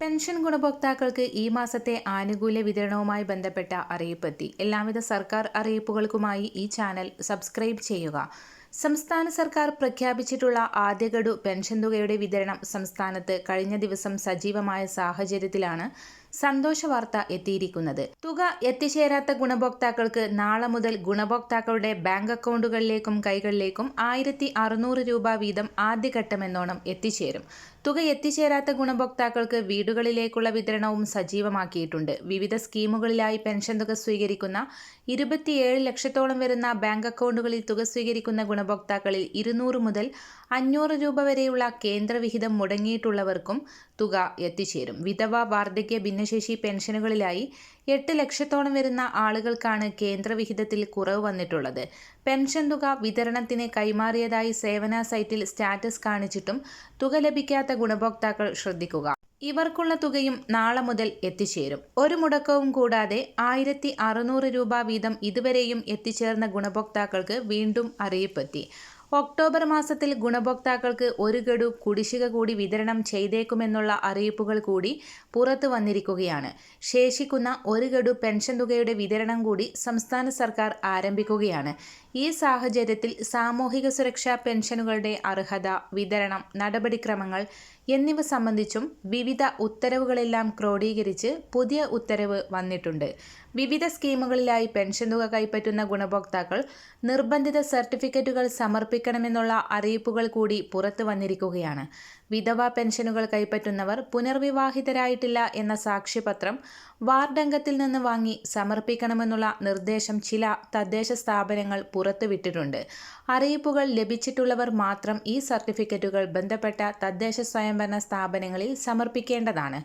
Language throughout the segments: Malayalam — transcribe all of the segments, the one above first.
പെൻഷൻ ഗുണഭോക്താക്കൾക്ക് ഈ മാസത്തെ ആനുകൂല്യ വിതരണവുമായി ബന്ധപ്പെട്ട അറിയിപ്പെത്തി. എല്ലാവിധ സർക്കാർ അറിയിപ്പുകൾക്കുമായി ഈ ചാനൽ സബ്സ്ക്രൈബ് ചെയ്യുക. സംസ്ഥാന സർക്കാർ പ്രഖ്യാപിച്ചിട്ടുള്ള ആദ്യഗഡു പെൻഷൻ തുകയുടെ വിതരണം സംസ്ഥാനത്ത് കഴിഞ്ഞ ദിവസം സജീവമായ സാഹചര്യത്തിലാണ് സന്തോഷ വാർത്ത എത്തിയിരിക്കുന്നത്. തുക എത്തിച്ചേരാത്ത ഗുണഭോക്താക്കൾക്ക് നാളെ മുതൽ ഗുണഭോക്താക്കളുടെ ബാങ്ക് അക്കൗണ്ടുകളിലേക്കും കൈകളിലേക്കും ആയിരത്തി രൂപ വീതം ആദ്യഘട്ടമെന്നോണം എത്തിച്ചേരും. തുക എത്തിച്ചേരാത്ത ഗുണഭോക്താക്കൾക്ക് വീടുകളിലേക്കുള്ള വിതരണവും സജീവമാക്കിയിട്ടുണ്ട്. വിവിധ സ്കീമുകളിലായി പെൻഷൻ തുക സ്വീകരിക്കുന്ന ഇരുപത്തിയേഴ് ലക്ഷത്തോളം വരുന്ന ബാങ്ക് അക്കൗണ്ടുകളിൽ തുക സ്വീകരിക്കുന്ന ഗുണഭോക്താക്കളിൽ ഇരുന്നൂറ് മുതൽ അഞ്ഞൂറ് രൂപ വരെയുള്ള കേന്ദ്രവിഹിതം മുടങ്ങിയിട്ടുള്ളവർക്കും തുക എത്തിച്ചേരും. വിധവ വാർദ്ധക്യ ഭിന്നശേഷി പെൻഷനുകളിലായി എട്ട് ലക്ഷത്തോളം വരുന്ന ആളുകൾക്കാണ് കേന്ദ്രവിഹിതത്തിൽ കുറവ് വന്നിട്ടുള്ളത്. പെൻഷൻ തുക വിതരണത്തിന് കൈമാറിയതായി സേവന സൈറ്റിൽ സ്റ്റാറ്റസ് കാണിച്ചിട്ടും തുക ലഭിക്കാത്ത ഗുണഭോക്താക്കൾ ശ്രദ്ധിക്കുക. ഇവർക്കുള്ള തുകയും നാളെ മുതൽ എത്തിച്ചേരും. ഒരു മുടക്കവും കൂടാതെ ആയിരത്തി അറുന്നൂറ് രൂപ വീതം ഇതുവരെയും എത്തിച്ചേർന്ന ഗുണഭോക്താക്കൾക്ക് വീണ്ടും അറിയിപ്പെത്തി ഒക്ടോബർ മാസത്തിൽ ഗുണഭോക്താക്കൾക്ക് ഒരു ഗഡു കുടിശ്ശിക കൂടി വിതരണം ചെയ്തേക്കുമെന്നുള്ള അറിയിപ്പുകൾ കൂടി പുറത്തു വന്നിരിക്കുകയാണ്. ശേഷിക്കുന്ന ഒരു ഗഡു പെൻഷൻ തുകയുടെ വിതരണം കൂടി സംസ്ഥാന സർക്കാർ ആരംഭിക്കുകയാണ്. ഈ സാഹചര്യത്തിൽ സാമൂഹിക സുരക്ഷാ പെൻഷനുകളുടെ അർഹത വിതരണം നടപടിക്രമങ്ങൾ എന്നിവ സംബന്ധിച്ചും വിവിധ ഉത്തരവുകളെല്ലാം ക്രോഡീകരിച്ച് പുതിയ ഉത്തരവ് വന്നിട്ടുണ്ട്. വിവിധ സ്കീമുകളിലായി പെൻഷൻ തുക കൈപ്പറ്റുന്ന ഗുണഭോക്താക്കൾ നിർബന്ധിത സർട്ടിഫിക്കറ്റുകൾ സമർപ്പിക്കണമെന്നുള്ള അറിയിപ്പുകൾ കൂടി പുറത്തു വന്നിരിക്കുകയാണ്. വിധവ പെൻഷനുകൾ കൈപ്പറ്റുന്നവർ പുനർവിവാഹിതരായിട്ടില്ല എന്ന സാക്ഷ്യപത്രം വാർഡംഗത്തിൽ നിന്ന് വാങ്ങി സമർപ്പിക്കണമെന്നുള്ള നിർദ്ദേശം ചില തദ്ദേശ സ്ഥാപനങ്ങൾ പുറത്തുവിട്ടിട്ടുണ്ട്. അറിയിപ്പുകൾ ലഭിച്ചിട്ടുള്ളവർ മാത്രം ഈ സർട്ടിഫിക്കറ്റുകൾ ബന്ധപ്പെട്ട തദ്ദേശ സ്വയംഭരണ സ്ഥാപനങ്ങളിൽ സമർപ്പിക്കേണ്ടതാണ്.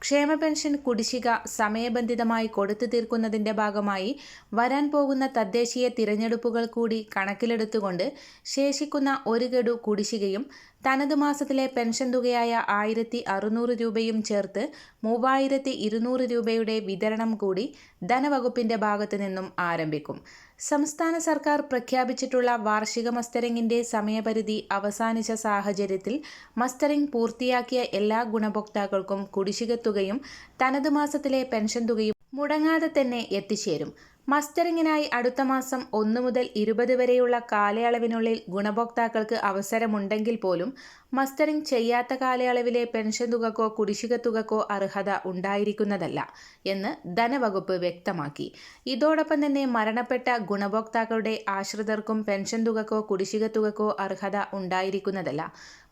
ക്ഷേമ പെൻഷൻ കുടിശ്ശിക സമയബന്ധിതമായി കൊടുത്തു തീർക്കുന്നതിന്റെ ഭാഗമായി വരാൻ പോകുന്ന തദ്ദേശീയ തിരഞ്ഞെടുപ്പുകൾ കൂടി കണക്കിലെടുത്തുകൊണ്ട് ശേഷിക്കുന്ന ഒരു ഗഡു കുടിശ്ശികയും തനത് മാസത്തിലെ പെൻഷൻ തുകയായ ആയിരത്തി അറുന്നൂറ് രൂപയും ചേർത്ത് മൂവായിരത്തി ഇരുന്നൂറ് രൂപയുടെ വിതരണം കൂടി ധനവകുപ്പിന്റെ ഭാഗത്തു നിന്നും ആരംഭിക്കും. സംസ്ഥാന സർക്കാർ പ്രഖ്യാപിച്ചിട്ടുള്ള വാർഷിക മസ്റ്ററിംഗിന്റെ സമയപരിധി അവസാനിച്ച സാഹചര്യത്തിൽ മസ്റ്ററിംഗ് പൂർത്തിയാക്കിയ എല്ലാ ഗുണഭോക്താക്കൾക്കും കുടിശ്ശിക തുകയും തനത് മാസത്തിലെ പെൻഷൻ തുകയും മുടങ്ങാതെ തന്നെ എത്തിച്ചേരും. മസ്റ്ററിങ്ങിനായി അടുത്ത മാസം ഒന്ന് മുതൽ ഇരുപത് വരെയുള്ള കാലയളവിനുള്ളിൽ ഗുണഭോക്താക്കൾക്ക് അവസരമുണ്ടെങ്കിൽ പോലും മസ്റ്ററിംഗ് ചെയ്യാത്ത കാലയളവിലെ പെൻഷൻ തുകക്കോ കുടിശ്ശിക തുകക്കോ അർഹത ഉണ്ടായിരിക്കുന്നതല്ല എന്ന് ധനവകുപ്പ് വ്യക്തമാക്കി. ഇതോടൊപ്പം തന്നെ മരണപ്പെട്ട ഗുണഭോക്താക്കളുടെ ആശ്രിതർക്കും പെൻഷൻ തുകക്കോ കുടിശ്ശിക തുകക്കോ അർഹത ഉണ്ടായിരിക്കുന്നതല്ല.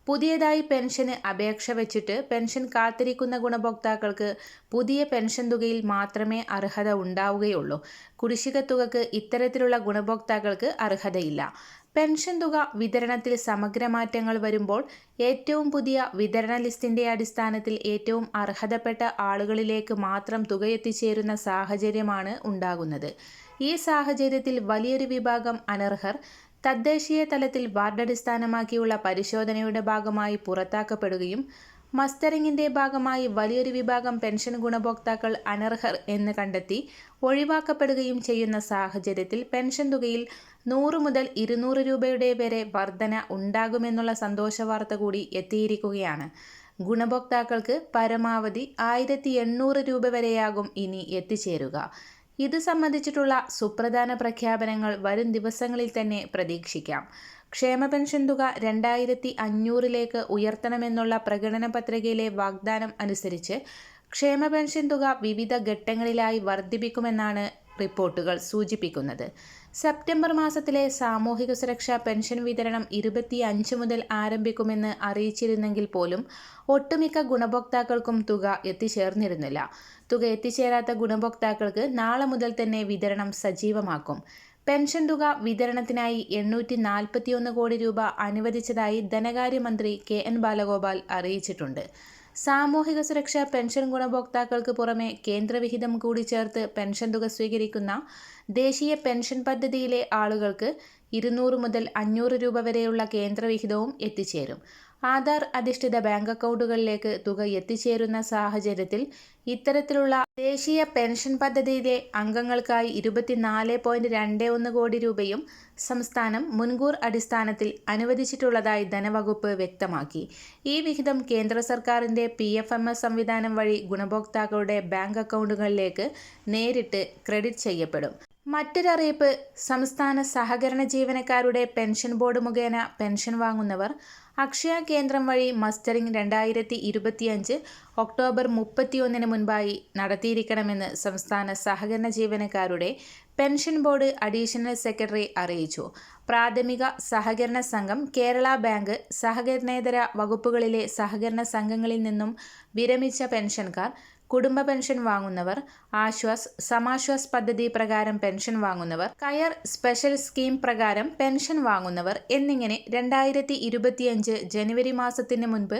പുതിയതായി പെൻഷന് അപേക്ഷ വെച്ചിട്ട് പെൻഷൻ കാത്തിരിക്കുന്ന ഗുണഭോക്താക്കൾക്ക് പുതിയ പെൻഷൻ തുകയിൽ മാത്രമേ അർഹത ഉണ്ടാവുകയുള്ളൂ. കുടിശ്ശിക തുകക്ക് ഇത്തരത്തിലുള്ള ഗുണഭോക്താക്കൾക്ക് അർഹതയില്ല. പെൻഷൻ തുക വിതരണത്തിൽ സമഗ്രമാറ്റങ്ങൾ വരുമ്പോൾ ഏറ്റവും പുതിയ വിതരണ ലിസ്റ്റിന്റെ അടിസ്ഥാനത്തിൽ ഏറ്റവും അർഹതപ്പെട്ട ആളുകളിലേക്ക് മാത്രം തുക എത്തിച്ചേരുന്ന സാഹചര്യമാണ് ഉണ്ടാകുന്നത്. ഈ സാഹചര്യത്തിൽ വലിയൊരു വിഭാഗം അനർഹർ തദ്ദേശീയ തലത്തിൽ വാർഡടിസ്ഥാനമാക്കിയുള്ള പരിശോധനയുടെ ഭാഗമായി പുറത്താക്കപ്പെടുകയും മസ്റ്ററിംഗിന്റെ ഭാഗമായി വലിയൊരു വിഭാഗം പെൻഷൻ ഗുണഭോക്താക്കൾ അനർഹർ എന്ന് കണ്ടെത്തി ഒഴിവാക്കപ്പെടുകയും ചെയ്യുന്ന സാഹചര്യത്തിൽ പെൻഷൻ തുകയിൽ നൂറ് മുതൽ ഇരുന്നൂറ് രൂപയുടെ വരെ വർധന ഉണ്ടാകുമെന്നുള്ള സന്തോഷ വാർത്ത കൂടി എത്തിയിരിക്കുകയാണ്. ഗുണഭോക്താക്കൾക്ക് പരമാവധി ആയിരത്തി രൂപ വരെയാകും ഇനി എത്തിച്ചേരുക. ഇത് സംബന്ധിച്ചിട്ടുള്ള സുപ്രധാന പ്രഖ്യാപനങ്ങൾ വരും ദിവസങ്ങളിൽ തന്നെ പ്രതീക്ഷിക്കാം. ക്ഷേമ പെൻഷൻ തുക രണ്ടായിരത്തി അഞ്ഞൂറിലേക്ക് ഉയർത്തണമെന്നുള്ള പ്രകടന പത്രികയിലെ വാഗ്ദാനം അനുസരിച്ച് ക്ഷേമ പെൻഷൻ തുക വിവിധ ഘട്ടങ്ങളിലായി വർദ്ധിപ്പിക്കുമെന്നാണ് റിപ്പോർട്ടുകൾ സൂചിപ്പിക്കുന്നത്. സെപ്റ്റംബർ മാസത്തിലെ സാമൂഹിക സുരക്ഷാ പെൻഷൻ വിതരണം അഞ്ച് മുതൽ ആരംഭിക്കുമെന്ന് അറിയിച്ചിരുന്നെങ്കിൽ പോലും ഒട്ടുമിക്ക ഗുണഭോക്താക്കൾക്കും തുക എത്തിച്ചേർന്നിരുന്നില്ല. തുക എത്തിച്ചേരാത്ത ഗുണഭോക്താക്കൾക്ക് നാളെ മുതൽ തന്നെ വിതരണം സജീവമാക്കും. പെൻഷൻ തുക വിതരണത്തിനായി എണ്ണൂറ്റി നാൽപ്പത്തിയൊന്ന് കോടി രൂപ അനുവദിച്ചതായി ധനകാര്യമന്ത്രി കെ എൻ ബാലഗോപാൽ അറിയിച്ചിട്ടുണ്ട്. സാമൂഹിക സുരക്ഷാ പെൻഷൻ ഗുണഭോക്താക്കൾക്ക് പുറമെ കേന്ദ്രവിഹിതം കൂടി ചേർത്ത് പെൻഷൻ തുക സ്വീകരിക്കുന്ന ദേശീയ പെൻഷൻ പദ്ധതിയിലെ ആളുകൾക്ക് ഇരുന്നൂറ് മുതൽ അഞ്ഞൂറ് രൂപ വരെയുള്ള കേന്ദ്രവിഹിതവും എത്തിച്ചേരും. ആധാർ അധിഷ്ഠിത ബാങ്ക് അക്കൗണ്ടുകളിലേക്ക് തുക എത്തിച്ചേരുന്ന സാഹചര്യത്തിൽ ഇത്തരത്തിലുള്ള ദേശീയ പെൻഷൻ പദ്ധതിയിലെ അംഗങ്ങൾക്കായി ഇരുപത്തിനാല് പോയിന്റ് രണ്ട് ഒന്ന് കോടി രൂപയും സംസ്ഥാനം മുൻകൂർ അടിസ്ഥാനത്തിൽ അനുവദിച്ചിട്ടുള്ളതായി ധനവകുപ്പ് വ്യക്തമാക്കി. ഈ വിഹിതം കേന്ദ്ര സർക്കാരിന്റെ പി എഫ് എം എസ് സംവിധാനം വഴി ഗുണഭോക്താക്കളുടെ ബാങ്ക് അക്കൗണ്ടുകളിലേക്ക് നേരിട്ട് ക്രെഡിറ്റ് ചെയ്യപ്പെടും. മറ്റൊരറിയിപ്പ് സംസ്ഥാന സഹകരണ ജീവനക്കാരുടെ പെൻഷൻ ബോർഡ് മുഖേന പെൻഷൻ വാങ്ങുന്നവർ അക്ഷയ കേന്ദ്രം വഴി മസ്റ്ററിംഗ് രണ്ടായിരത്തി ഇരുപത്തിയഞ്ച് ഒക്ടോബർ മുപ്പത്തിയൊന്നിന് മുൻപായി നടത്തിയിരിക്കണമെന്ന് സംസ്ഥാന സഹകരണ ജീവനക്കാരുടെ പെൻഷൻ ബോർഡ് അഡീഷണൽ സെക്രട്ടറി അറിയിച്ചു. പ്രാഥമിക സഹകരണ സംഘം കേരള ബാങ്ക് സഹകരണേതര വകുപ്പുകളിലെ സഹകരണ സംഘങ്ങളിൽ നിന്നും വിരമിച്ച പെൻഷൻകാർ കുടുംബ പെൻഷൻ വാങ്ങുന്നവർ ആശ്വാസ് സമാശ്വാസ് പദ്ധതി പ്രകാരം പെൻഷൻ വാങ്ങുന്നവർ കയർ സ്പെഷ്യൽ സ്കീം പ്രകാരം പെൻഷൻ വാങ്ങുന്നവർ എന്നിങ്ങനെ രണ്ടായിരത്തി ജനുവരി മാസത്തിന് മുൻപ്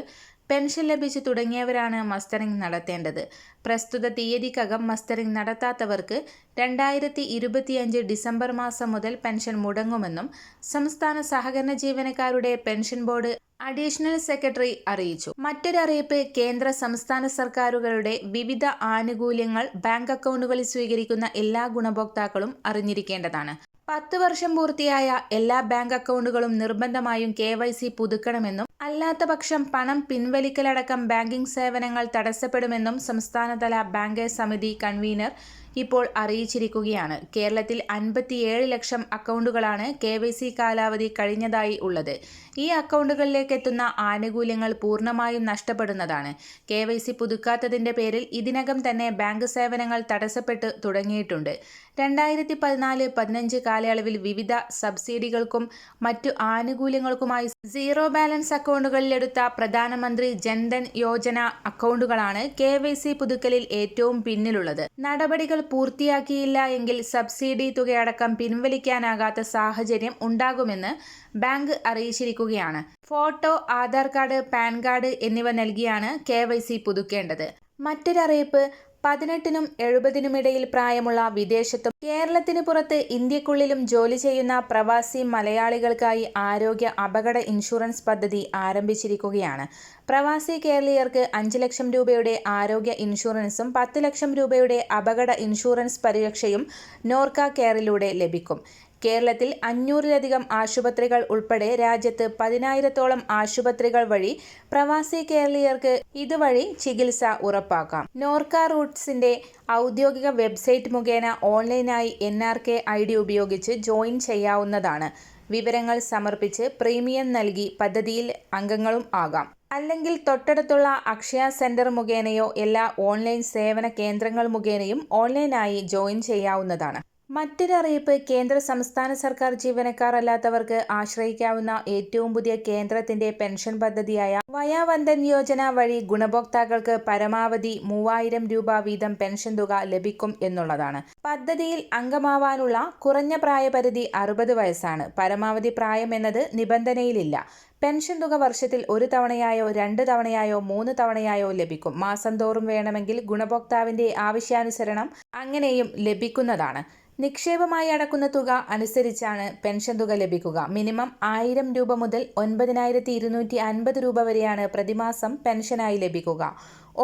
പെൻഷൻ ലഭിച്ചു തുടങ്ങിയവരാണ് മസ്റ്ററിംഗ് നടത്തേണ്ടത്. പ്രസ്തുത തീയതിക്കകം മസ്റ്ററിംഗ് നടത്താത്തവർക്ക് രണ്ടായിരത്തി ഇരുപത്തിയഞ്ച് ഡിസംബർ മാസം മുതൽ പെൻഷൻ മുടങ്ങുമെന്നും സംസ്ഥാന സഹകരണ ജീവനക്കാരുടെ പെൻഷൻ ബോർഡ് അഡീഷണൽ സെക്രട്ടറി അറിയിച്ചു. മറ്റൊരറിയിപ്പ് കേന്ദ്ര സംസ്ഥാന സർക്കാരുകളുടെ വിവിധ ആനുകൂല്യങ്ങൾ ബാങ്ക് അക്കൗണ്ടുകളിൽ സ്വീകരിക്കുന്ന എല്ലാ ഗുണഭോക്താക്കളും അറിഞ്ഞിരിക്കേണ്ടതാണ്. പത്ത് വർഷം പൂർത്തിയായ എല്ലാ ബാങ്ക് അക്കൗണ്ടുകളും നിർബന്ധമായും കെ വൈ സി പുതുക്കണമെന്നും അല്ലാത്ത പക്ഷം പണം പിൻവലിക്കലടക്കം ബാങ്കിംഗ് സേവനങ്ങൾ തടസ്സപ്പെടുമെന്നും സംസ്ഥാനതല ബാങ്കേഴ്സ് സമിതി കൺവീനർ ഇപ്പോൾ അറിയിച്ചിരിക്കുകയാണ്. കേരളത്തിൽ അൻപത്തിയേഴ് ലക്ഷം അക്കൗണ്ടുകളാണ് കെ കാലാവധി കഴിഞ്ഞതായി ഉള്ളത്. ഈ അക്കൗണ്ടുകളിലേക്ക് എത്തുന്ന ആനുകൂല്യങ്ങൾ പൂർണമായും നഷ്ടപ്പെടുന്നതാണ്. കെ വൈ സി പുതുക്കാത്തതിന്റെ പേരിൽ ഇതിനകം തന്നെ ബാങ്ക് സേവനങ്ങൾ തടസ്സപ്പെട്ട് തുടങ്ങിയിട്ടുണ്ട്. രണ്ടായിരത്തി പതിനാല് പതിനഞ്ച് കാലയളവിൽ വിവിധ സബ്സിഡികൾക്കും മറ്റു ആനുകൂല്യങ്ങൾക്കുമായി സീറോ ബാലൻസ് അക്കൗണ്ടുകളിലെടുത്ത പ്രധാനമന്ത്രി ജൻധൻ യോജന അക്കൗണ്ടുകളാണ് കെ വൈ സി പുതുക്കലിൽ ഏറ്റവും പിന്നിലുള്ളത്. നടപടികൾ പൂർത്തിയാക്കിയില്ല എങ്കിൽ സബ്സിഡി തുകയടക്കം പിൻവലിക്കാനാകാത്ത സാഹചര്യം ഉണ്ടാകുമെന്ന് bank അറിയിച്ചിരിക്കുകയാണ്. Photo Aadhaar card PAN card എന്നിവ നൽകിയാണ് കെ പുതുക്കേണ്ടത്. മറ്റൊരറിയിപ്പ് പതിനെട്ടിനും എഴുപതിനുമിടയിൽ പ്രായമുള്ള വിദേശത്തും കേരളത്തിന് പുറത്ത് ഇന്ത്യക്കുള്ളിലും ജോലി ചെയ്യുന്ന പ്രവാസി മലയാളികൾക്കായി ആരോഗ്യ അപകട ഇൻഷുറൻസ് പദ്ധതി ആരംഭിച്ചിരിക്കുകയാണ്. പ്രവാസി കേരളീയർക്ക് അഞ്ച് ലക്ഷം രൂപയുടെ ആരോഗ്യ ഇൻഷുറൻസും പത്ത് ലക്ഷം രൂപയുടെ അപകട ഇൻഷുറൻസ് പരിരക്ഷയും നോർക്ക കെയറിലൂടെ ലഭിക്കും. കേരളത്തിൽ അഞ്ഞൂറിലധികം ആശുപത്രികൾ ഉൾപ്പെടെ രാജ്യത്ത് പതിനായിരത്തോളം ആശുപത്രികൾ വഴി പ്രവാസി കേരളീയർക്ക് ഇതുവഴി ചികിത്സ ഉറപ്പാക്കാം. നോർക്ക റൂട്ട്സിന്റെ ഔദ്യോഗിക വെബ്സൈറ്റ് മുഖേന ഓൺലൈനായി N R K I D ഉപയോഗിച്ച് ജോയിൻ ചെയ്യാവുന്നതാണ്. വിവരങ്ങൾ സമർപ്പിച്ച് പ്രീമിയം നൽകി പദ്ധതിയിൽ അംഗങ്ങളും ആകാം. അല്ലെങ്കിൽ തൊട്ടടുത്തുള്ള അക്ഷയ സെന്റർ മുഖേനയോ എല്ലാ ഓൺലൈൻ സേവന കേന്ദ്രങ്ങൾ മുഖേനയും ഓൺലൈനായി ജോയിൻ ചെയ്യാവുന്നതാണ്. മറ്റൊരു അറിയിപ്പ് കേന്ദ്ര സംസ്ഥാന സർക്കാർ ജീവനക്കാർ അല്ലാത്തവർക്ക് ആശ്രയിക്കാവുന്ന ഏറ്റവും പുതിയ കേന്ദ്രത്തിന്റെ പെൻഷൻ പദ്ധതിയായ വയാവന്തൻ യോജന വഴി ഗുണഭോക്താക്കൾക്ക് പരമാവധി മൂവായിരം രൂപ വീതം പെൻഷൻ തുക ലഭിക്കും എന്നുള്ളതാണ്. പദ്ധതിയിൽ അംഗമാവാനുള്ള കുറഞ്ഞ പ്രായപരിധി അറുപത് വയസ്സാണ്. പരമാവധി പ്രായം എന്നത് നിബന്ധനയിലില്ല. പെൻഷൻ തുക വർഷത്തിൽ ഒരു തവണയായോ രണ്ട് തവണയായോ മൂന്ന് തവണയായോ ലഭിക്കും. മാസം തോറും വേണമെങ്കിൽ ഗുണഭോക്താവിന്റെ ആവശ്യാനുസരണം അങ്ങനെയും ലഭിക്കുന്നതാണ്. നിക്ഷേപമായി അടക്കുന്ന തുക അനുസരിച്ചാണ് പെൻഷൻ തുക ലഭിക്കുക. മിനിമം ആയിരം രൂപ മുതൽ ഒൻപതിനായിരത്തി ഇരുന്നൂറ്റി അൻപത് രൂപ വരെയാണ് പ്രതിമാസം പെൻഷനായി ലഭിക്കുക.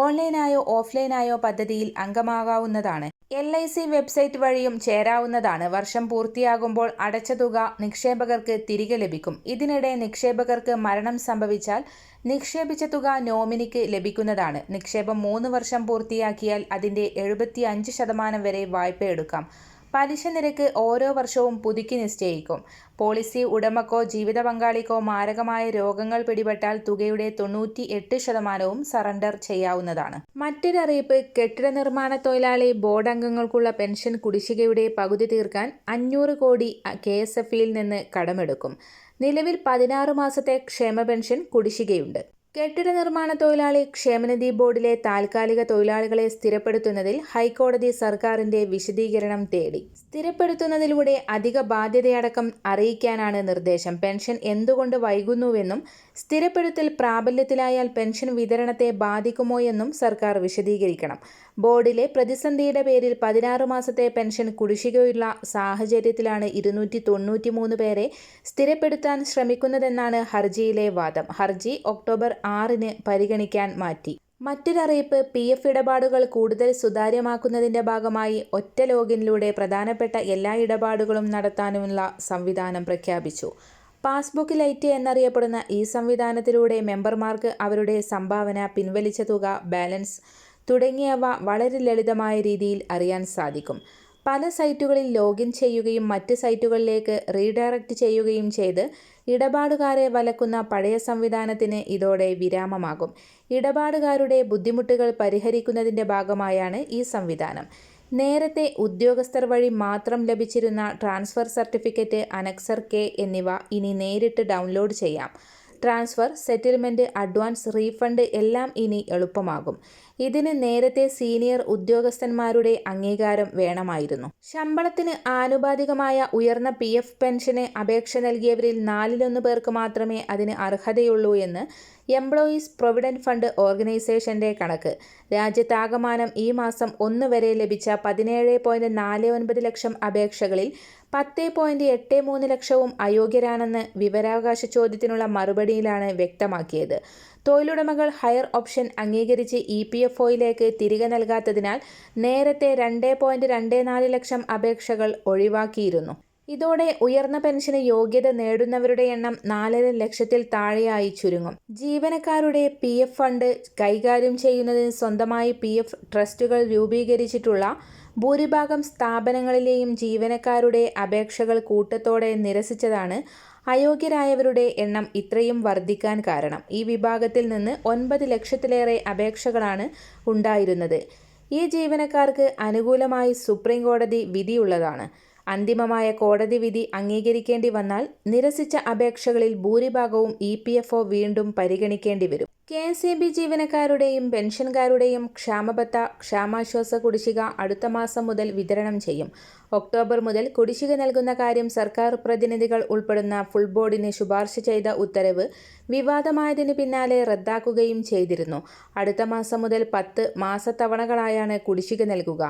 ഓൺലൈനായോ ഓഫ്ലൈനായോ പദ്ധതിയിൽ അംഗമാകാവുന്നതാണ്. എൽ ഐ സി വെബ്സൈറ്റ് വഴിയും ചേരാവുന്നതാണ്. വർഷം പൂർത്തിയാകുമ്പോൾ അടച്ച തുക നിക്ഷേപകർക്ക് തിരികെ ലഭിക്കും. ഇതിനിടെ നിക്ഷേപകർക്ക് മരണം സംഭവിച്ചാൽ നിക്ഷേപിച്ച തുക നോമിനിക്ക് ലഭിക്കുന്നതാണ്. നിക്ഷേപം മൂന്ന് വർഷം പൂർത്തിയാക്കിയാൽ അതിന്റെ എഴുപത്തി അഞ്ച് ശതമാനം വരെ വായ്പ എടുക്കാം പലിശ നിരക്ക് ഓരോ വർഷവും പുതുക്കി നിശ്ചയിക്കും. പോളിസി ഉടമക്കോ ജീവിത പങ്കാളിക്കോ മാരകമായ രോഗങ്ങൾ പിടിപെട്ടാൽ തുകയുടെ തൊണ്ണൂറ്റി എട്ട് ശതമാനവും സറണ്ടർ ചെയ്യാവുന്നതാണ്. മറ്റൊരറിയിപ്പ് കെട്ടിട നിർമ്മാണ തൊഴിലാളി ബോർഡ് അംഗങ്ങൾക്കുള്ള പെൻഷൻ കുടിശ്ശികയുടെ പകുതി തീർക്കാൻ അഞ്ഞൂറ് കോടി കെ എസ് എഫ് ഇയിൽ നിന്ന് കടമെടുക്കും. നിലവിൽ പതിനാറ് മാസത്തെ ക്ഷേമ പെൻഷൻ കുടിശ്ശികയുണ്ട്. കെട്ടിട നിർമ്മാണ തൊഴിലാളി ക്ഷേമനിധി ബോർഡിലെ താൽക്കാലിക തൊഴിലാളികളെ സ്ഥിരപ്പെടുത്തുന്നതിൽ ഹൈക്കോടതി സർക്കാരിന്റെ വിശദീകരണം തേടി. സ്ഥിരപ്പെടുത്തുന്നതിലൂടെ അധിക ബാധ്യതയടക്കം അറിയിക്കാനാണ് നിർദ്ദേശം. പെൻഷൻ എന്തുകൊണ്ട് വൈകുന്നുവെന്നും സ്ഥിരപ്പെടുത്തൽ പ്രാബല്യത്തിലായാൽ പെൻഷൻ വിതരണത്തെ ബാധിക്കുമോയെന്നും സർക്കാർ വിശദീകരിക്കണം. ബോർഡിലെ പ്രതിസന്ധിയുടെ പേരിൽ പതിനാറ് മാസത്തെ പെൻഷൻ കുടിശ്ശികയുള്ള സാഹചര്യത്തിലാണ് ഇരുന്നൂറ്റി തൊണ്ണൂറ്റി മൂന്ന് പേരെ സ്ഥിരപ്പെടുത്താൻ ശ്രമിക്കുന്നതെന്നാണ് ഹർജിയിലെ വാദം. ഹർജി ഒക്ടോബർ ആറിന് പരിഗണിക്കാൻ മാറ്റി. മറ്റൊരറിയിപ്പ് പി എഫ് ഇടപാടുകൾ കൂടുതൽ സുതാര്യമാക്കുന്നതിന്റെ ഭാഗമായി ഒറ്റ ലോഗിനിലൂടെ പ്രധാനപ്പെട്ട എല്ലാ ഇടപാടുകളും നടത്താനുമുള്ള സംവിധാനം പ്രഖ്യാപിച്ചു. പാസ്ബുക്ക് ലൈറ്റ് എന്നറിയപ്പെടുന്ന ഈ സംവിധാനത്തിലൂടെ മെമ്പർമാർക്ക് അവരുടെ സംഭാവന പിൻവലിച്ച തുക ബാലൻസ് തുടങ്ങിയവ വളരെ ലളിതമായ രീതിയിൽ അറിയാൻ സാധിക്കും. പല സൈറ്റുകളിൽ ലോഗിൻ ചെയ്യുകയും മറ്റ് സൈറ്റുകളിലേക്ക് റീഡയറക്റ്റ് ചെയ്യുകയും ചെയ്ത് ഇടപാടുകാരെ വലക്കുന്ന പഴയ സംവിധാനത്തിന് ഇതോടെ വിരാമമാകും. ഇടപാടുകാരുടെ ബുദ്ധിമുട്ടുകൾ പരിഹരിക്കുന്നതിന്റെ ഭാഗമായാണ് ഈ സംവിധാനം. നേരത്തെ ഉദ്യോഗസ്ഥർ വഴി മാത്രം ലഭിച്ചിരുന്ന ട്രാൻസ്ഫർ സർട്ടിഫിക്കറ്റ് അനക്സർ കെ എന്നിവ ഇനി നേരിട്ട് ഡൗൺലോഡ് ചെയ്യാം. ട്രാൻസ്ഫർ സെറ്റിൽമെന്റ് അഡ്വാൻസ് റീഫണ്ട് എല്ലാം ഇനി എളുപ്പമാകും. ഇതിന് നേരത്തെ സീനിയർ ഉദ്യോഗസ്ഥന്മാരുടെ അംഗീകാരം വേണമായിരുന്നു. ശമ്പളത്തിന് ആനുപാതികമായ ഉയർന്ന പി എഫ് പെൻഷന് അപേക്ഷ നൽകിയവരിൽ നാലിലൊന്ന് പേർക്ക് മാത്രമേ അതിന് അർഹതയുള്ളൂ എന്ന് എംപ്ലോയീസ് പ്രൊവിഡന്റ് ഫണ്ട് ഓർഗനൈസേഷന്റെ കണക്ക്. രാജ്യത്താകമാനം ഈ മാസം ഒന്ന് വരെ ലഭിച്ച പതിനേഴ് പോയിന്റ് നാല് ഒൻപത് ലക്ഷം അപേക്ഷകളിൽ പത്ത് പോയിന്റ് എട്ട് മൂന്ന് ലക്ഷവും അയോഗ്യരാണെന്ന് വിവരാവകാശ ചോദ്യത്തിനുള്ള മറുപടിയിലാണ് വ്യക്തമാക്കിയത്. തൊഴിലുടമകൾ ഹയർ ഓപ്ഷൻ അംഗീകരിച്ച് ഇ പി എഫ് ഒയിലേക്ക് തിരികെ നൽകാത്തതിനാൽ നേരത്തെ രണ്ട് പോയിന്റ് രണ്ട് നാല് ലക്ഷം അപേക്ഷകൾ ഒഴിവാക്കിയിരുന്നു. ഇതോടെ ഉയർന്ന പെൻഷന് യോഗ്യത നേടുന്നവരുടെ എണ്ണം നാലര ലക്ഷത്തിൽ താഴെയായി ചുരുങ്ങും. ജീവനക്കാരുടെ പി എഫ് ഫണ്ട് കൈകാര്യം ചെയ്യുന്നതിന് സ്വന്തമായി പി എഫ് ട്രസ്റ്റുകൾ രൂപീകരിച്ചിട്ടുള്ള ഭൂരിഭാഗം സ്ഥാപനങ്ങളിലെയും ജീവനക്കാരുടെ അപേക്ഷകൾ കൂട്ടത്തോടെ നിരസിച്ചതാണ് അയോഗ്യരായവരുടെ എണ്ണം ഇത്രയും വർദ്ധിക്കാൻ കാരണം. ഈ വിഭാഗത്തിൽ നിന്ന് ഒൻപത് ലക്ഷത്തിലേറെ അപേക്ഷകളാണ് ഉണ്ടായിരുന്നത്. ഈ ജീവനക്കാർക്ക് അനുകൂലമായി സുപ്രീം കോടതി വിധിയുള്ളതാണ്. അന്തിമമായ കോടതി വിധി അംഗീകരിക്കേണ്ടി വന്നാൽ നിരസിച്ച അപേക്ഷകളിൽ ഭൂരിഭാഗവും ഇ വീണ്ടും പരിഗണിക്കേണ്ടി വരും. കെ എസ് ഇ ബി ജീവനക്കാരുടെയും പെൻഷൻകാരുടെയും ക്ഷാമബത്ത ക്ഷാമാശ്വാസ കുടിശ്ശിക അടുത്ത മാസം മുതൽ വിതരണം ചെയ്യും. ഒക്ടോബർ മുതൽ കുടിശ്ശിക നൽകുന്ന കാര്യം സർക്കാർ പ്രതിനിധികൾ ഉൾപ്പെടുന്ന ഫുൾ ബോർഡിന് ശുപാർശ ചെയ്ത ഉത്തരവ് വിവാദമായതിനു പിന്നാലെ റദ്ദാക്കുകയും ചെയ്തിരുന്നു. അടുത്ത മാസം മുതൽ പത്ത് മാസത്തവണകളായാണ് കുടിശ്ശിക നൽകുക.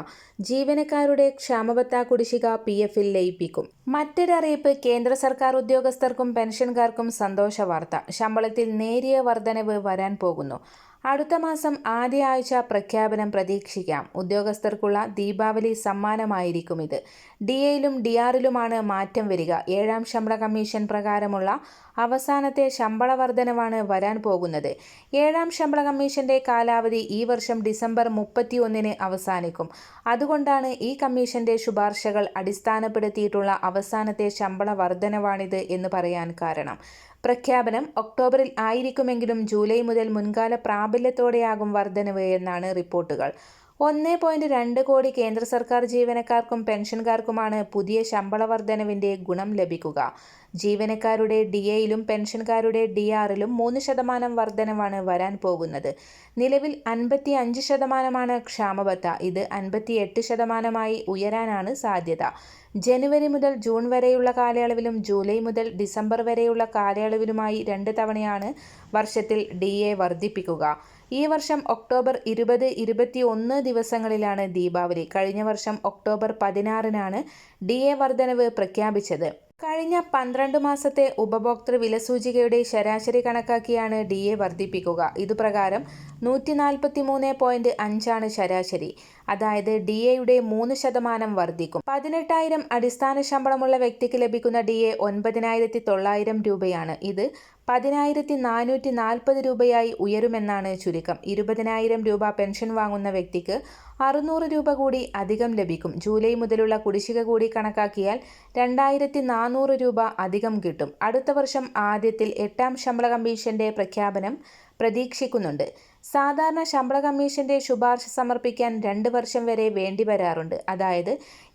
ജീവനക്കാരുടെ ക്ഷാമബത്ത കുടിശ്ശിക പി എഫിൽ ലയിപ്പിക്കും. മറ്റൊരറിയിപ്പ് കേന്ദ്ര സർക്കാർ ഉദ്യോഗസ്ഥർക്കും പെൻഷൻകാർക്കും സന്തോഷ വാർത്ത ശമ്പളത്തിൽ നേരിയ വർധനവ് വരാൻ പോകുന്നു. അടുത്ത മാസം ആദ്യ ആഴ്ച പ്രഖ്യാപനം പ്രതീക്ഷിക്കാം. ഉദ്യോഗസ്ഥർക്കുള്ള ദീപാവലി സമ്മാനമായിരിക്കും ഇത്. ഡി എയിലും ഡി ആറിലുമാണ് മാറ്റം വരിക. ഏഴാം ശമ്പള കമ്മീഷൻ പ്രകാരമുള്ള അവസാനത്തെ ശമ്പള വർധനവാണ് വരാൻ പോകുന്നത്. ഏഴാം ശമ്പള കമ്മീഷന്റെ കാലാവധി ഈ വർഷം ഡിസംബർ മുപ്പത്തി ഒന്നിന് അവസാനിക്കും. അതുകൊണ്ടാണ് ഈ കമ്മീഷന്റെ ശുപാർശകൾ അടിസ്ഥാനപ്പെടുത്തിയിട്ടുള്ള അവസാനത്തെ ശമ്പള വർധനവാണിത് എന്ന് പറയാൻ കാരണം. പ്രഖ്യാപനം ഒക്ടോബറിൽ ആയിരിക്കുമെങ്കിലും ജൂലൈ മുതൽ മുൻകാല പ്രാബല്യത്തോടെയാകും വർധനവ് എന്നാണ് റിപ്പോർട്ടുകൾ. ഒന്ന് പോയിന്റ് രണ്ട് കോടി കേന്ദ്ര സർക്കാർ ജീവനക്കാർക്കും പെൻഷൻകാർക്കുമാണ് പുതിയ ശമ്പള വർധനവിന്റെ ഗുണം ലഭിക്കുക. ജീവനക്കാരുടെ ഡി എയിലും പെൻഷൻകാരുടെ ഡി ആറിലും മൂന്ന് ശതമാനം വർധനവാണ് വരാൻ പോകുന്നത്. നിലവിൽ അൻപത്തി അഞ്ച് ശതമാനമാണ് ക്ഷാമബത്ത. ഇത് അൻപത്തി എട്ട് ശതമാനമായി ഉയരാനാണ് സാധ്യത. ജനുവരി മുതൽ ജൂൺ വരെയുള്ള കാലയളവിലും ജൂലൈ മുതൽ ഡിസംബർ വരെയുള്ള കാലയളവിലുമായി രണ്ട് തവണയാണ് വർഷത്തിൽ ഡി എ വർദ്ധിപ്പിക്കുക. ഈ വർഷം ഒക്ടോബർ ഇരുപത് ഇരുപത്തി ഒന്ന് ദിവസങ്ങളിലാണ് ദീപാവലി. കഴിഞ്ഞ വർഷം ഒക്ടോബർ പതിനാറിനാണ് ഡി എ വർധനവ് പ്രഖ്യാപിച്ചത്. കഴിഞ്ഞ പന്ത്രണ്ട് മാസത്തെ ഉപഭോക്തൃ വിലസൂചികയുടെ ശരാശരി കണക്കാക്കിയാണ് ഡി എ വർദ്ധിപ്പിക്കുക ഇതുപ്രകാരം നൂറ്റി നാൽപ്പത്തി മൂന്ന് പോയിന്റ് അഞ്ചാണ് ശരാശരി. അതായത് ഡി എയുടെ മൂന്ന് ശതമാനം വർദ്ധിക്കും പതിനെട്ടായിരം അടിസ്ഥാന ശമ്പളമുള്ള വ്യക്തിക്ക് ലഭിക്കുന്ന ഡി എ ഒൻപതിനായിരത്തി തൊള്ളായിരം രൂപയാണ്. ഇത് പതിനായിരത്തി നാനൂറ്റി നാൽപ്പത് രൂപയായി ഉയരുമെന്നാണ് ചുരുക്കം. ഇരുപതിനായിരം രൂപ പെൻഷൻ വാങ്ങുന്ന വ്യക്തിക്ക് അറുന്നൂറ് രൂപ കൂടി അധികം ലഭിക്കും. ജൂലൈ മുതലുള്ള കുടിശ്ശിക കൂടി കണക്കാക്കിയാൽ രണ്ടായിരത്തി നാനൂറ് രൂപ അധികം കിട്ടും. അടുത്ത വർഷം ആദ്യത്തിൽ എട്ടാം ശമ്പള കമ്മീഷന്റെ പ്രഖ്യാപനം പ്രതീക്ഷിക്കുന്നുണ്ട്. സാധാരണ ശമ്പള കമ്മീഷന്റെ ശുപാർശ സമർപ്പിക്കാൻ രണ്ട് വർഷം വരെ വേണ്ടി വരാറുണ്ട്. അതായത്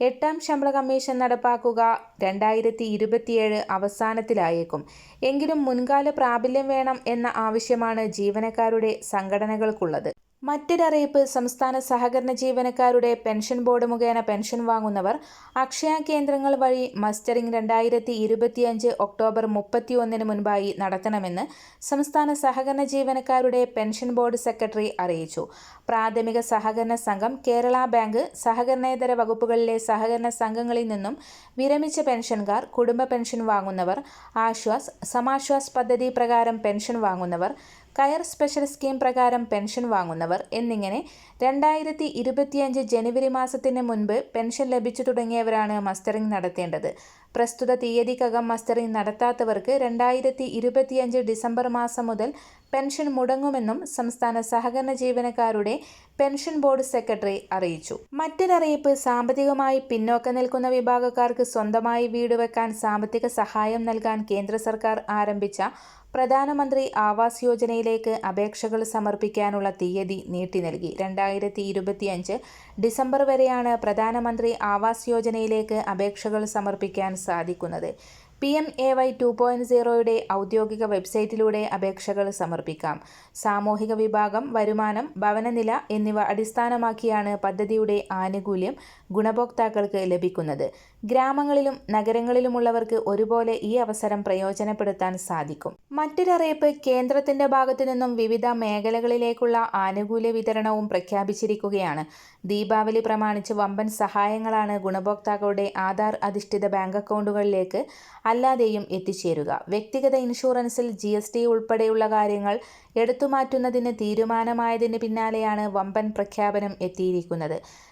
എട്ടാം ശമ്പള കമ്മീഷൻ നടപ്പാക്കുക രണ്ടായിരത്തി ഇരുപത്തിയേഴ് അവസാനത്തിലായേക്കും. എങ്കിലും മുൻകാല പ്രാബല്യം വേണം എന്ന ആവശ്യമാണ് ജീവനക്കാരുടെ സംഘടനകൾക്കുള്ളത്. മറ്റൊരറിയിപ്പ് സംസ്ഥാന സഹകരണ ജീവനക്കാരുടെ പെൻഷൻ ബോർഡ് മുഖേന പെൻഷൻ വാങ്ങുന്നവർ അക്ഷയ കേന്ദ്രങ്ങൾ വഴി മസ്റ്ററിംഗ് രണ്ടായിരത്തി ഇരുപത്തിയഞ്ച് ഒക്ടോബർ മുപ്പത്തിയൊന്നിന് മുൻപായി നടത്തണമെന്ന് സംസ്ഥാന സഹകരണ ജീവനക്കാരുടെ പെൻഷൻ ബോർഡ് സെക്രട്ടറി അറിയിച്ചു. പ്രാഥമിക സഹകരണ സംഘം കേരള ബാങ്ക് സഹകരണേതര വകുപ്പുകളിലെ സഹകരണ സംഘങ്ങളിൽ നിന്നും വിരമിച്ച പെൻഷൻകാർ കുടുംബ പെൻഷൻ വാങ്ങുന്നവർ ആശ്വാസ് സമാശ്വാസ് പദ്ധതി പ്രകാരം പെൻഷൻ വാങ്ങുന്നവർ കയർ സ്പെഷ്യൽ സ്കീം പ്രകാരം പെൻഷൻ വാങ്ങുന്നവർ എന്നിങ്ങനെ രണ്ടായിരത്തി ഇരുപത്തിയഞ്ച് ജനുവരി മാസത്തിന് മുൻപ് പെൻഷൻ ലഭിച്ചു തുടങ്ങിയവരാണ് മസ്റ്ററിംഗ് നടത്തേണ്ടത്. പ്രസ്തുത തീയതിക്കകം മസ്റ്ററിംഗ് നടത്താത്തവർക്ക് രണ്ടായിരത്തി ഇരുപത്തിയഞ്ച് ഡിസംബർ മാസം മുതൽ പെൻഷൻ മുടങ്ങുമെന്നും സംസ്ഥാന സഹകരണ ജീവനക്കാരുടെ പെൻഷൻ ബോർഡ് സെക്രട്ടറി അറിയിച്ചു. മറ്റൊരറിയിപ്പ് സാമ്പത്തികമായി പിന്നോക്കം നിൽക്കുന്ന വിഭാഗക്കാർക്ക് സ്വന്തമായി വീട് വെക്കാൻ സാമ്പത്തിക സഹായം നൽകാൻ കേന്ദ്ര സർക്കാർ ആരംഭിച്ച പ്രധാനമന്ത്രി ആവാസ് യോജനയിലേക്ക് അപേക്ഷകൾ സമർപ്പിക്കാനുള്ള തീയതി നീട്ടി നൽകി. രണ്ടായിരത്തി ഇരുപത്തിയഞ്ച് ഡിസംബർ വരെയാണ് പ്രധാനമന്ത്രി ആവാസ് യോജനയിലേക്ക് അപേക്ഷകൾ സമർപ്പിക്കാൻ സാധിക്കുന്നത്. P M A Y two point സീറോയുടെ ഔദ്യോഗിക വെബ്സൈറ്റിലൂടെ അപേക്ഷകൾ സമർപ്പിക്കാം. സാമൂഹിക വിഭാഗം വരുമാനം ഭവനനില എന്നിവ അടിസ്ഥാനമാക്കിയാണ് പദ്ധതിയുടെ ആനുകൂല്യം ഗുണഭോക്താക്കൾക്ക് ലഭിക്കുന്നത്. ഗ്രാമങ്ങളിലും നഗരങ്ങളിലുമുള്ളവർക്ക് ഒരുപോലെ ഈ അവസരം പ്രയോജനപ്പെടുത്താൻ സാധിക്കും. മറ്റൊരറിയിപ്പ് കേന്ദ്രത്തിന്റെ ഭാഗത്തു നിന്നും വിവിധ മേഖലകളിലേക്കുള്ള ആനുകൂല്യ വിതരണവും പ്രഖ്യാപിച്ചിരിക്കുകയാണ്. ദീപാവലി പ്രമാണിച്ച് വമ്പൻ സഹായങ്ങളാണ് ഗുണഭോക്താക്കളുടെ ആധാർ അധിഷ്ഠിത ബാങ്ക് അക്കൗണ്ടുകളിലേക്ക് അല്ലാതെയും എത്തിച്ചേരുക. വ്യക്തിഗത ഇൻഷുറൻസിൽ ജി എസ് ടി ഉൾപ്പെടെയുള്ള കാര്യങ്ങൾ എടുത്തുമാറ്റുന്നതിന് തീരുമാനമായതിന് പിന്നാലെയാണ് വമ്പൻ പ്രഖ്യാപനം എത്തിയിരിക്കുന്നത്.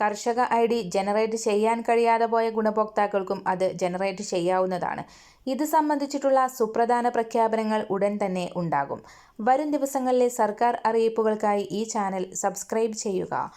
കർഷക ഐ ഡി ജനറേറ്റ് ചെയ്യാൻ കഴിയാതെ പോയ ഗുണഭോക്താക്കൾക്കും അത് ജനറേറ്റ് ചെയ്യാവുന്നതാണ്. ഇത് സംബന്ധിച്ചിട്ടുള്ള സുപ്രധാന പ്രഖ്യാപനങ്ങൾ ഉടൻ തന്നെ ഉണ്ടാകും. വരും ദിവസങ്ങളിലെ സർക്കാർ അറിയിപ്പുകൾക്കായി ഈ ചാനൽ സബ്സ്ക്രൈബ് ചെയ്യുക.